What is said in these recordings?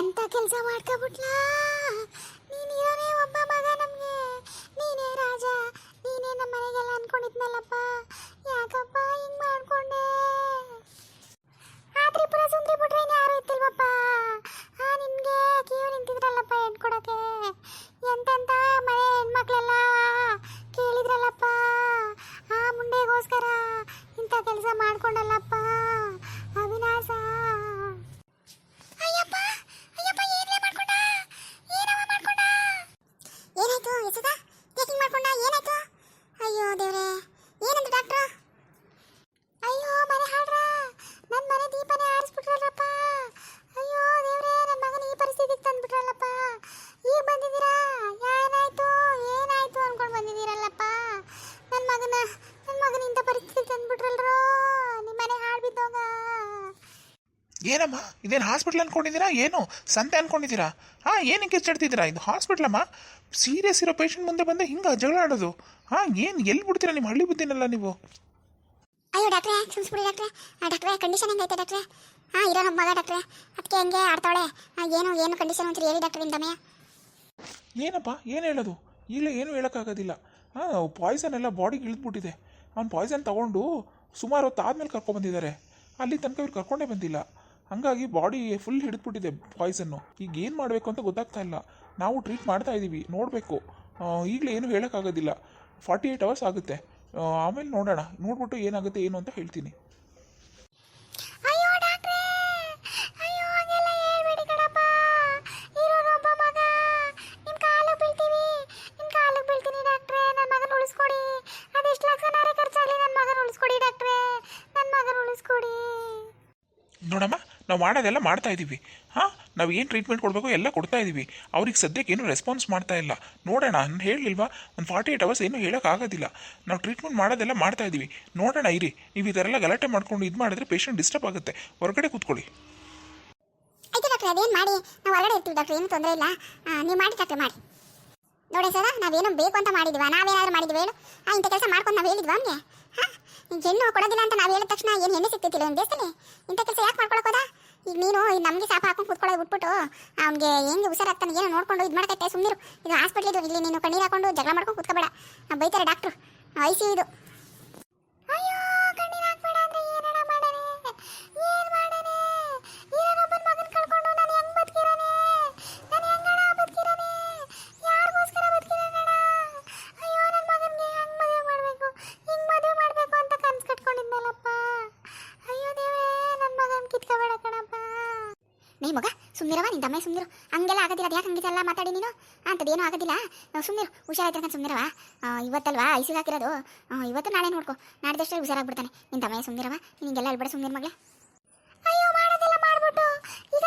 ಎಂತ ಕೆಲಸ ಮಾಡ್ಕೊಬಿಟ್ಲಾ? ನೀನಿರೋನೇ ಒಬ್ಬ ಮಗ ನಮಗೆ. ನೀನೇ ರಾಜ, ನೀನೇ ನಮ್ಮ ಮನೆಗೆಲ್ಲ ಅನ್ಕೊಂಡಿದ್ನಲ್ಲಪ್ಪ. ಯಾಕಪ್ಪ ಹಿಂಗ್ ಮಾಡ್ಕೊಂಡೆ? ಆ ತ್ರಿಪುರ ಸುಂದ್ರಿ ಬಿಟ್ರೆ ಯಾರು ಇತ್ತಿಲ್ವಪ್ಪ ಆ, ನಿನ್ಗೆ ಕಿವಿ ನಿಂತಿದ್ರಲ್ಲಪ್ಪ ಹೆಣ್ಕೊಡಕ್ಕೆ ಎಂತೆಂತ ಮನೆ ಹೆಣ್ಮಕ್ಳೆಲ್ಲ ಕೇಳಿದ್ರಲ್ಲಪ್ಪ. ಆ, ಮುಂಡೆಗೋಸ್ಕರ ಇಂಥ ಕೆಲಸ ಮಾಡ್ಕೊಂಡಲ್ಲಪ್ಪ ಅವಿನಾಶ ಅಯ್ಯಪ್ಪ ಅಯ್ಯಪ್ಪ ಏನ್ಲೇ ಮಾಡ್ಕೊಂಡ ಏನವ ಮಾಡ್ಕೊಂಡ ಏನಾಯ್ತು ಎಸದ ಯಾಕೆ ಮಾಡ್ಕೊಂಡ ಏನಾಯ್ತು ಅಯ್ಯೋ ದೇವ್ರೆ ಏನಂತ ಡಾಕ್ಟ್ರು ಅಯ್ಯೋ ಮನೆ ಹಾಡ್ರ ನನ್ನ ಮನೆ ದೀಪನೇ ಆರಿಸ್ಬಿಟ್ರಲ್ಲಪ್ಪ ಅಯ್ಯೋ ದೇವ್ರೆ ನನ್ನ ಮಗನ ಈ ಪರಿಸ್ಥಿತಿಗೆ ತಂದ್ಬಿಟ್ರಲ್ಲಪ್ಪ ಈಗ ಬಂದಿದ್ದೀರಾ ಏನಾಯ್ತು ಏನಾಯ್ತು ಅನ್ಕೊಂಡು ಬಂದಿದ್ದೀರಲ್ಲಪ್ಪ ನನ್ನ ಮಗನ ನನ್ನ ಮಗನ ಇಂಥ ಪರಿಸ್ಥಿತಿ ತಂದ್ಬಿಟ್ರಲ್ರೋ? ಹಾಳು ಬಿದ್ದೋಗ. ಏನಮ್ಮ? ಇದೇನು ಹಾಸ್ಪಿಟ್ಲ್ ಅನ್ಕೊಂಡಿದ್ದೀರಾ? ಏನು? ಸಂತೆ ಅನ್ಕೊಂಡಿದ್ದೀರಾ? ಹಾಂ ಏನಕ್ಕೆ ಕಿರ್ಚಾಡ್ತಿದ್ದೀರಾ ಇದು ಹಾಸ್ಪಿಟ್ಲ್ ಅಮ್ಮ ಸೀರಿಯಸ್ ಇರೋ ಪೇಷಂಟ್ ಮುಂದೆ ಬಂದು ಹಿಂಗೆ ಜಗಳ ಆಡೋದು. ಹಾಂ ಏನು ಎಲ್ಲಿ ಬಿಡ್ತೀರಾ ನಿಮ್ಮ ಹಳ್ಳಿ ಬುದ್ಧಿನಲ್ಲ ನೀವು? ಅಯ್ಯೋ ಡಾಕ್ಟ್ರೆ ಸುಮ್ಸ್ಬಿಡಿ ಡಾಕ್ಟ್ರೆ. ಆ ಡಾಕ್ಟ್ರೆ ಕಂಡೀಷನ್ ಹೆಂಗೈತೆ ಡಾಕ್ಟ್ರೆ? ಹಾಂ ಇರೋ ನಮ್ಮ ಮಗ ಡಾಕ್ಟ್ರೆ. ಅದಕ್ಕೆ ಹೆಂಗೆ ಆಡ್ತಾಳೆ ಆ, ಏನು ಏನು ಕಂಡೀಷನ್ ಅಂತ ಹೇಳಿ ಡಾಕ್ಟ್ರೆ ಇಂದಮಯ ಏನಪ್ಪ? ಏನು ಹೇಳೋದು? ಈಗಲೇ ಏನು ಹೇಳೋಕ್ಕಾಗೋದಿಲ್ಲ. ಹಾಂ ಪಾಯ್ಸನ್ ಎಲ್ಲ ಬಾಡಿಗೆ ಇಳಿದ್ಬಿಟ್ಟಿದೆ. ಅವ್ನು ಪಾಯ್ಸನ್ ತೊಗೊಂಡು ಸುಮಾರು ಹೊತ್ತು ಆದಮೇಲೆ ಕರ್ಕೊಂಬಂದಿದ್ದಾರೆ ಅಲ್ಲಿ ತನಕ ಇವ್ರು ಕರ್ಕೊಂಡೇ ಬಂದಿಲ್ಲ. ಹಾಗಾಗಿ ಬಾಡಿ ಫುಲ್ ಹಿಡಿದ್ಬಿಟ್ಟಿದೆ ಪಾಯ್ಸನ್ನು ಈಗ ಏನು ಮಾಡಬೇಕು ಅಂತ ಗೊತ್ತಾಗ್ತಾ ಇಲ್ಲ. ನಾವು ಟ್ರೀಟ್ ಮಾಡ್ತಾ ಇದ್ದೀವಿ ನೋಡಬೇಕು. ಈಗಲೇ ಏನು ಹೇಳೋಕ್ಕಾಗೋದಿಲ್ಲ. ಫಾರ್ಟಿ ಏಯ್ಟ್ ಅವರ್ಸ್ ಆಗುತ್ತೆ ಆಮೇಲೆ ನೋಡೋಣ. ನೋಡ್ಬಿಟ್ಟು ಏನಾಗುತ್ತೆ, ಏನು ಅಂತ ಹೇಳ್ತೀನಿ. ನಾವು ಮಾಡೋದೆಲ್ಲ ಮಾಡ್ತಾ ಇದ್ದೀವಿ ಹಾಂ, ನಾವು ಏನು ಟ್ರೀಟ್ಮೆಂಟ್ ಕೊಡಬೇಕು ಎಲ್ಲ ಕೊಡ್ತಾ ಇದ್ದೀವಿ ಅವ್ರಿಗೆ ಸದ್ಯಕ್ಕೆ ಏನು ರೆಸ್ಪಾನ್ಸ್ ಮಾಡ್ತಾ ಇಲ್ಲ. ನೋಡೋಣ, ನಾನು ಹೇಳಿಲ್ವಾ ಒಂದು ಫಾರ್ಟಿ ಏಯ್ಟ್ ಅವರ್ಸ್ ಏನು ಹೇಳೋಕ್ಕಾಗೋದಿಲ್ಲ ನಾವು ಟ್ರೀಟ್ಮೆಂಟ್ ಮಾಡೋದೆಲ್ಲ ಮಾಡ್ತಾ ಇದ್ದೀವಿ ನೋಡೋಣ ಇರಿ. ನೀವು ಎಲ್ಲ ಗಲಾಟೆ ಮಾಡ್ಕೊಂಡು ಇದು ಮಾಡಿದ್ರೆ ಪೇಷಂಟ್ ಡಿಸ್ಟರ್ಬ್ ಆಗುತ್ತೆ. ಹೊರಗಡೆ ಕೂತ್ಕೊಳ್ಳಿ. ಆಯ್ತು ಡಾಕ್ಟ್ರೆ, ಅದೇನು ಮಾಡಿ? ನಾವು ಹೊರಗಡೆ ಇರ್ತೀವಿ ಡಾಕ್ಟ್ರೆ, ಏನು ತೊಂದರೆ ಇಲ್ಲ. ನೀವು ಮಾಡಿ ಡಾಕ್ಟ್ರೆ, ಮಾಡಿ. ನೋಡಿ ಸರ, ನಾವೇನೋ ಬೇಕು ಅಂತ ಮಾಡಿದ್ವಾ. ನಾವೇನಾದ್ರೂ ಮಾಡಿದ್ವಿ ಹೇಳು. ಆ, ಇಂಥ ಕೆಲಸ ಮಾಡ್ಕೊಂಡು ನಾವು ಹೇಳಿದ್ವಾ ಅವನಿಗೆ? ಹಾಂ? ಹೆಣ್ಣು ಕೊಡೋದಿಲ್ಲ ಅಂತ ನಾವು ಹೇಳಿದ ತಕ್ಷಣ ಏನು ಹೆಣ್ಣು ಸಿಗ್ತಿತ್ತಿಲ್ಲ ಒಂದು ದೇಶದಲ್ಲಿ? ಇಂಥ ಕೆಲಸ ಯಾಕೆ ಮಾಡ್ಕೊಳಕ್ ಹೋದ? ಈಗ ನೀನು ನಮಗೆ ಸಾಪ ಹಾಕೊಂಡು ಕೂತ್ಕೊಳ್ಳೋದು ಬಿಟ್ಬಿಟ್ಟು, ಅವ್ನಿಗೆ ಹೆಂಗೆ ಹುಷಾರಾಗ್ತಾನೆ, ಏನೋ ನೋಡ್ಕೊಂಡು ಇದು ಮಾಡಕೈತೆ ಸುಮ್ಮನಿರು ಇದು ಹಾಸ್ಪಿಟ್ಲಿದು ಇಲ್ಲಿ ನೀನು ಕಣ್ಣೀರು ಹಾಕೊಂಡು ಜಗಳ ಮಾಡ್ಕೊಂಡು ಕೂತ್ಕೋಬೇಡ. ಬೈತಾರೆ ಡಾಕ್ಟ್ರು ಐ ಸಿ ಇದು. ಸುಮ್ಮನಿರವ ನಿನ್ನ ದಮ್ಮೆ ಸುಮ್ಮನಿರು ಹಂಗೆಲ್ಲ ಆಗೋದಿಲ್ಲ ಅದು ಯಾಕೆ ಹಂಗಿದೆಲ್ಲ ಮಾತಾಡಿ ನೀನು? ಅಂಥದ್ದೇನೂ ಆಗೋದಿಲ್ಲ. ಸುಮ್ಮನಿರು ಹುಷಾರಾಯ್ತಕ್ಕ ಸುಮ್ಮನಿರವ ಇವತ್ತಲ್ವಾ, ಐಸಿಗೆ ಹಾಕಿರೋದು? ಇವತ್ತು ನಾಳೆ ನೋಡ್ಕೊ. ನಾಡ್ದಷ್ಟೇ ಹುಷಾರಾಗ್ಬಿಡ್ತಾನೆ. ನಿನ್ನ ದಮ್ಮೆ ಸುಮ್ಮನಿರವ ನಿನಗೆಲ್ಲ ಹೇಳ್ಬೇಡ ಸುಮ್ಮನಿರು ಮಗಳೇ. ಅಯ್ಯೋ, ಮಾಡೋದೆಲ್ಲ ಮಾಡ್ಬಿಟ್ಟು. ಈಗ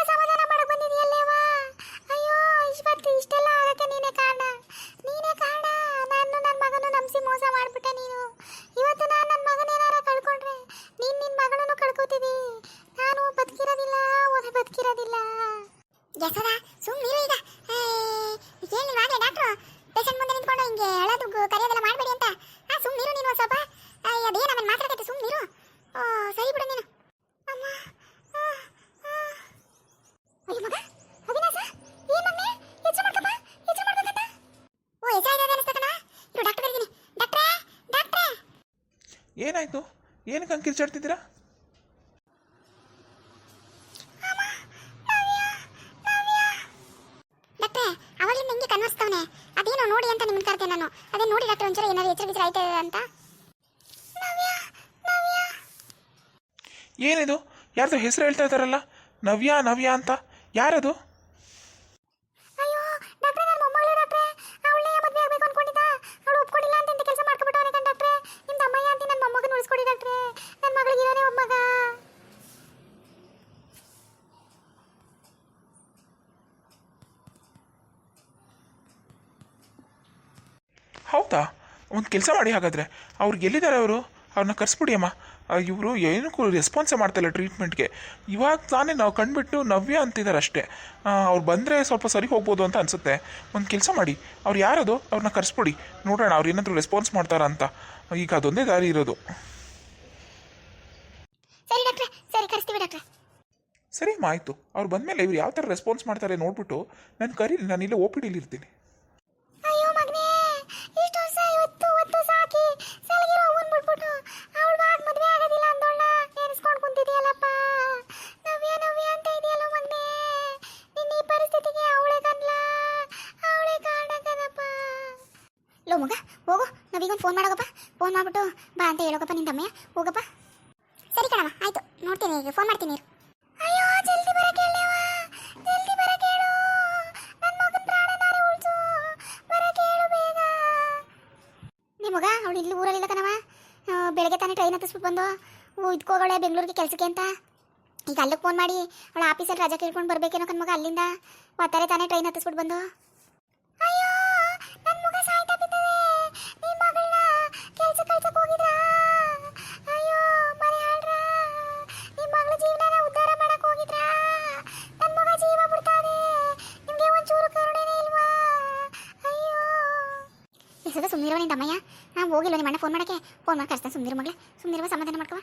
ಏನಾಯಿತು? ಏನಕ್ಕೆ ಹಂಗೆ ಕಿರ್ಚಾಡ್ತಿದ್ದೀರಾ ಡಾಕ್ಟ್ರೇ ಅವಾಗಲಿಂದ ಹಿಂಗೆ ಕನ್ವರ್ಸ್ತವನೆ ಅದೇನೋ ನೋಡಿ ಅಂತ ನಿಮ್ಮನ್ನ ಕರ್ತೆ ನಾನು. ಅದೇ ನೋಡಿ ಡಾಕ್ಟರ್ ಒಂಚೂರು ಏನಾದ್ರು ಎಚ್ಚರ ಗಿಚ್ಚರ ಆಯ್ತಾ ಅಂತ. ಏನಿದು? ಯಾರ್ದು ಹೆಸರು ಹೇಳ್ತಾ ಇದಾರಲ್ಲ ನವ್ಯ ನವ್ಯ ಅಂತ. ಯಾರದು? ಹೌದಾ ಒಂದು ಕೆಲಸ ಮಾಡಿ ಹಾಗಾದರೆ. ಅವ್ರಿಗೆ ಎಲ್ಲಿದ್ದಾರೆ ಅವರು? ಅವ್ರನ್ನ ಕರೆಸ್ಬಿಡಿ ಅಮ್ಮ. ಇವರು ಏನಕ್ಕೂ ರೆಸ್ಪಾನ್ಸೇ ಮಾಡ್ತಾಯಿಲ್ಲ ಟ್ರೀಟ್ಮೆಂಟ್ಗೆ ಇವಾಗ ತಾನೇ ನಾವು ಕಂಡುಬಿಟ್ಟು ನವ್ಯ ಅಂತಿದ್ದಾರೆ ಅಷ್ಟೇ. ಅವ್ರು ಬಂದರೆ ಸ್ವಲ್ಪ ಸರಿ ಹೋಗ್ಬೋದು ಅಂತ ಅನಿಸುತ್ತೆ. ಒಂದು ಕೆಲಸ ಮಾಡಿ. ಅವ್ರು ಯಾರದು? ಅವ್ರನ್ನ ಕರೆಸ್ಬಿಡಿ. ನೋಡೋಣ ಅವ್ರು ಏನಾದರೂ ರೆಸ್ಪಾನ್ಸ್ ಮಾಡ್ತಾರ ಅಂತ. ಈಗ ಅದೊಂದೇ ದಾರಿ ಇರೋದು. ಸರಿ ನೋಡಮ್ಮ ಆಯಿತು. ಅವ್ರು ಬಂದಮೇಲೆ ಇವ್ರು ಯಾವ ಥರ ರೆಸ್ಪಾನ್ಸ್ ಮಾಡ್ತಾರೆ ನೋಡ್ಬಿಟ್ಟು ನಾನು ಕರಿ ನಾನು ಇಲ್ಲೇ ಓ ಪಿ ಡಿಲಿ ಇರ್ತೀನಿ. ಮಗ, ಹೋಗು. ನಾವೀಗೊಂದು ಫೋನ್ ಮಾಡೋಗಪ್ಪ. ಫೋನ್ ಮಾಡ್ಬಿಟ್ಟು ಬಾ ಅಂತ ಹೇಳೋಗಪ್ಪ ನಿನ್ನ ತಮ್ಮಯ್ಯ. ಹೋಗಪ್ಪ. ಸರಿ ಕಣವ ಆಯ್ತು. ನೋಡ್ತೀನಿ ಈಗ ಫೋನ್ ಮಾಡ್ತೀನಿ. ಅಯ್ಯೋ, ಜಲ್ದಿ ಬರಕ್ಕೆ ಜಲ್ದಿ ಬರಕ್ಕೆ ಹೇಳು ನನ್ನ ಮಗನ ಉಳಿಸು. ಹೇಳು ಬೇಗ. ನಿಮಗ ಅವಳು ಇಲ್ಲಿ ಊರಲ್ಲಿಲ್ಲ ಕಣವ ಬೆಳಗ್ಗೆ ತಾನೇ ಟ್ರೈನ್ ಹತ್ತಿಸ್ಬಿಟ್ಟು ಬಂದು ಇದ್ಕೋಗಳೆ ಬೆಂಗಳೂರಿಗೆ ಕೆಲಸಕ್ಕೆ ಅಂತ. ಈಗ ಅಲ್ಲಿಗೆ ಫೋನ್ ಮಾಡಿ, ಅವಳ ಆಫೀಸಲ್ಲಿ ರಜಾ ಕೇಳ್ಕೊಂಡು ಬರ್ಬೇಕೇನೋ ಕಣ್ಮಗ ಅಲ್ಲಿಂದ. ಒತ್ತಾರೆ ತಾನೇ ಟ್ರೈನ್ ಹತ್ತಿಸ್ಬಿಟ್ಟು ಬಂದು. ಎಸದ ಅಮ್ಮಯ್ಯ ನಿನ್ನ ತಮ್ಮಯ್ಯ ನಾ ಹೋಗಿಲ್ಲ ನಿಮ್ಮ ಅಣ್ಣ ಫೋನ್ ಮಾಡಕ್ಕೆ? ಫೋನ್ ಮಾಡಿ ಕರ್ಸ್ತಾನೆ ಸುಮ್ಮನಿರು ಮಗಳೇ. ಸುಮ್ಮನಿರುವ ಸಮಾಧಾನ ಮಾಡ್ಕವ